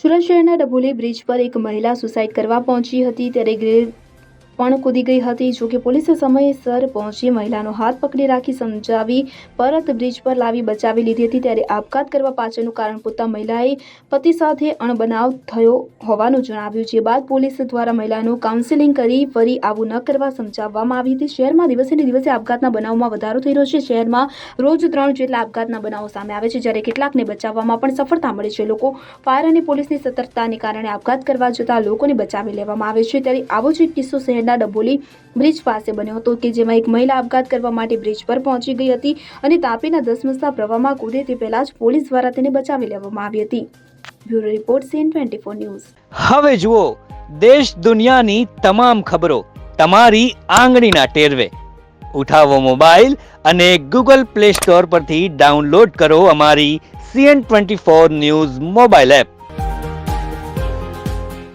સુરત શહેરના ડભોલી બ્રિજ પર એક મહિલા સુસાઇડ કરવા પહોંચી હતી ત્યારે ગ્રેડ પણ કૂદી ગઈ હતી. જોકે પોલીસે સમયસર પહોંચી મહિલાનો હાથ પકડી રાખી સમજાવી પરત બ્રિજ પર લાવી બચાવી લીધી હતી. ત્યારે આપઘાત કરવા પાછળનું કારણ પૂછતા મહિલાએ પતિ સાથે અણબનાવ થયો હોવાનું જણાવ્યું છે બાદ પોલીસ દ્વારા મહિલાનું કાઉન્સેલિંગ કરી ફરી આવું ન કરવા સમજાવવામાં આવી હતી. શહેરમાં દિવસે ને દિવસે આપઘાતના બનાવમાં વધારો થઈ રહ્યો છે. શહેરમાં રોજ ત્રણ જેટલા આપઘાતના બનાવો સામે આવે છે, જ્યારે કેટલાકને બચાવવામાં પણ સફળતા મળે છે. લોકો ફાયર અને પોલીસની સતર્કતાને કારણે આપઘાત કરવા જતા લોકોને બચાવી લેવામાં આવે છે. ત્યારે આવો જ એક કિસ્સો શહેરના ડભોલી બ્રિજ પાસે બન્યો હતો કે જેમાં એક મહિલા આપઘાત કરવા માટે બ્રિજ પર પહોંચી ગઈ હતી અને તાપીના ધસમસતા પ્રવાહમાં કૂદે તે પહેલા જ પોલીસ દ્વારા તેને બચાવી લેવામાં આવી હતી. Bureau report CN twenty four news. હવે જુઓ, દેશ દુનિયાની તમામ ખબરો તમારી આંગળીના ટેરવે. ઉઠાવો મોબાઈલ અને ગૂગલ પ્લે સ્ટોર પરથી ડાઉનલોડ કરો અમારી CN twenty four news mobile app.